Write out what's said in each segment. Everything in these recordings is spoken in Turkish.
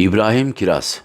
İbrahim Kiraz,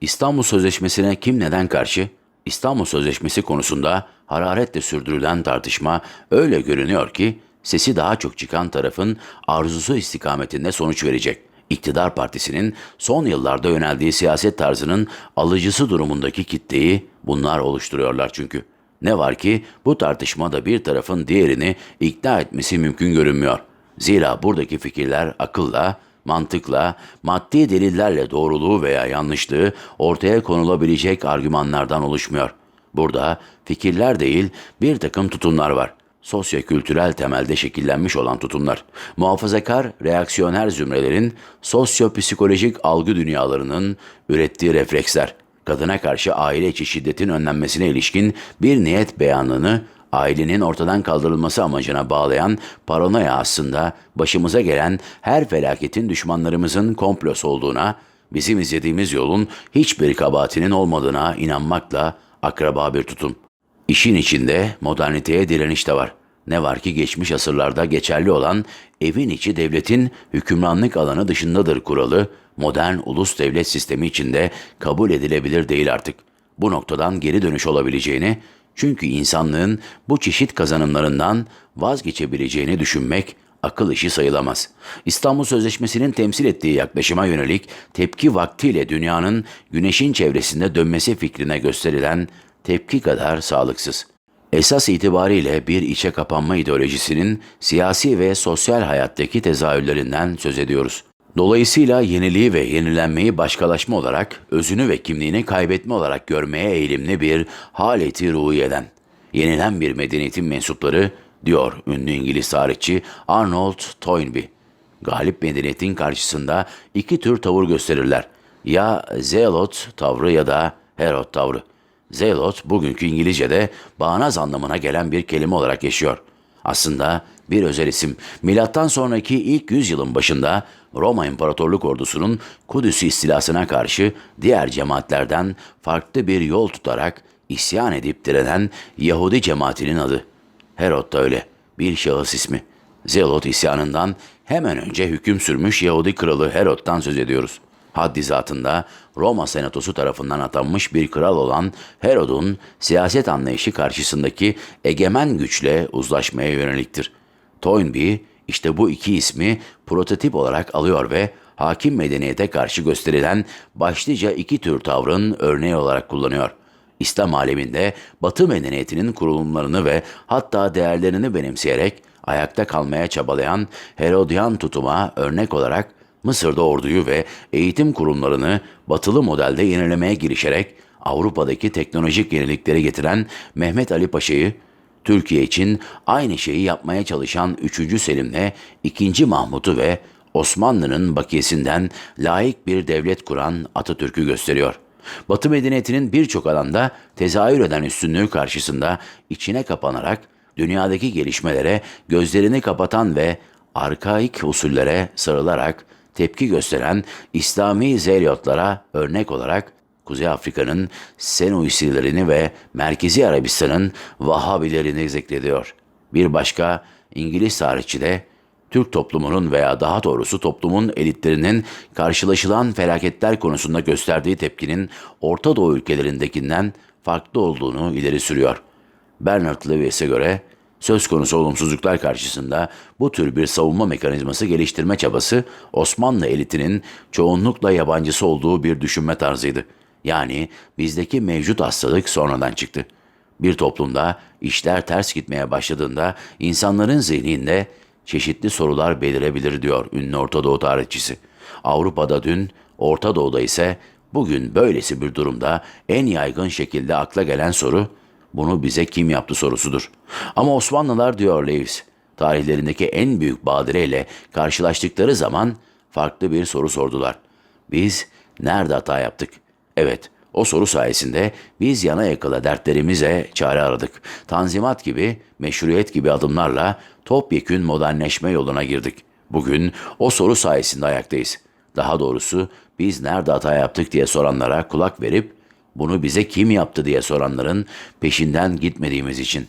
İstanbul Sözleşmesi'ne kim neden karşı? İstanbul Sözleşmesi konusunda hararetle sürdürülen tartışma öyle görünüyor ki sesi daha çok çıkan tarafın arzusu istikametinde sonuç verecek. İktidar partisinin son yıllarda yöneldiği siyaset tarzının alıcısı durumundaki kitleyi bunlar oluşturuyorlar çünkü. Ne var ki bu tartışmada bir tarafın diğerini ikna etmesi mümkün görünmüyor. Zira buradaki fikirler akılla, mantıkla, maddi delillerle doğruluğu veya yanlışlığı ortaya konulabilecek argümanlardan oluşmuyor. Burada fikirler değil bir takım tutumlar var. Sosyokültürel temelde şekillenmiş olan tutumlar. Muhafazakar, reaksiyoner zümrelerin sosyopsikolojik algı dünyalarının ürettiği refleksler. Kadına karşı aile içi şiddetin önlenmesine ilişkin bir niyet beyanını ailenin ortadan kaldırılması amacına bağlayan paranoya aslında başımıza gelen her felaketin düşmanlarımızın komplosu olduğuna, bizim izlediğimiz yolun hiçbir kabahatinin olmadığına inanmakla akraba bir tutum. İşin içinde moderniteye direniş de var. Ne var ki geçmiş asırlarda geçerli olan evin içi devletin hükümranlık alanı dışındadır kuralı, modern ulus devlet sistemi içinde kabul edilebilir değil artık. Bu noktadan geri dönüş olabileceğini, çünkü insanlığın bu çeşit kazanımlarından vazgeçebileceğini düşünmek akıl işi sayılamaz. İstanbul Sözleşmesi'nin temsil ettiği yaklaşıma yönelik tepki vaktiyle dünyanın güneşin çevresinde dönmesi fikrine gösterilen tepki kadar sağlıksız. Esas itibariyle bir içe kapanma ideolojisinin siyasi ve sosyal hayattaki tezahürlerinden söz ediyoruz. Dolayısıyla yeniliği ve yenilenmeyi başkalaşma olarak, özünü ve kimliğini kaybetme olarak görmeye eğilimli bir haleti ruhiyeden. Yenilen bir medeniyetin mensupları, diyor ünlü İngiliz tarihçi Arnold Toynbee. Galip medeniyetin karşısında iki tür tavır gösterirler. Ya Zealot tavrı ya da Herod tavrı. Zealot bugünkü İngilizce'de bağnaz anlamına gelen bir kelime olarak yaşıyor. Aslında bir özel isim. Milattan sonraki ilk yüzyılın başında Roma İmparatorluk ordusunun Kudüs istilasına karşı diğer cemaatlerden farklı bir yol tutarak isyan edip direnen Yahudi cemaatinin adı. Herod da öyle. Bir şahıs ismi. Zelot isyanından hemen önce hüküm sürmüş Yahudi kralı Herod'dan söz ediyoruz. Haddi zatında Roma senatosu tarafından atanmış bir kral olan Herod'un siyaset anlayışı karşısındaki egemen güçle uzlaşmaya yöneliktir. Toynbee işte bu iki ismi prototip olarak alıyor ve hakim medeniyete karşı gösterilen başlıca iki tür tavrın örneği olarak kullanıyor. İslam aleminde Batı medeniyetinin kurulumlarını ve hatta değerlerini benimseyerek ayakta kalmaya çabalayan Herodian tutuma örnek olarak Mısır'da orduyu ve eğitim kurumlarını batılı modelde yenilemeye girişerek Avrupa'daki teknolojik yenilikleri getiren Mehmet Ali Paşa'yı, Türkiye için aynı şeyi yapmaya çalışan 3. Selim'le 2. Mahmut'u ve Osmanlı'nın bakiyesinden layık bir devlet kuran Atatürk'ü gösteriyor. Batı medeniyetinin birçok alanda tezahür eden üstünlüğü karşısında içine kapanarak dünyadaki gelişmelere gözlerini kapatan ve arkaik usullere sarılarak tepki gösteren İslami zeliyotlara örnek olarak Kuzey Afrika'nın Senusililerini ve Merkezi Arabistan'ın Vahabilerini zikrediyor. Bir başka İngiliz tarihçi de Türk toplumunun veya daha doğrusu toplumun elitlerinin karşılaşılan felaketler konusunda gösterdiği tepkinin Orta Doğu ülkelerindekinden farklı olduğunu ileri sürüyor. Bernard Lewis'e göre söz konusu olumsuzluklar karşısında bu tür bir savunma mekanizması geliştirme çabası Osmanlı elitinin çoğunlukla yabancısı olduğu bir düşünme tarzıydı. Yani bizdeki mevcut hastalık sonradan çıktı. Bir toplumda işler ters gitmeye başladığında insanların zihninde çeşitli sorular belirebilir diyor ünlü Orta Doğu tarihçisi. Avrupa'da dün, Orta Doğu'da ise bugün böylesi bir durumda en yaygın şekilde akla gelen soru bunu bize kim yaptı sorusudur. Ama Osmanlılar diyor Lewis, tarihlerindeki en büyük badireyle karşılaştıkları zaman farklı bir soru sordular. Biz nerede hata yaptık? Evet, o soru sayesinde biz yana yakala dertlerimize çare aradık. Tanzimat gibi, meşruiyet gibi adımlarla topyekün modernleşme yoluna girdik. Bugün o soru sayesinde ayaktayız. Daha doğrusu biz nerede hata yaptık diye soranlara kulak verip bunu bize kim yaptı diye soranların peşinden gitmediğimiz için.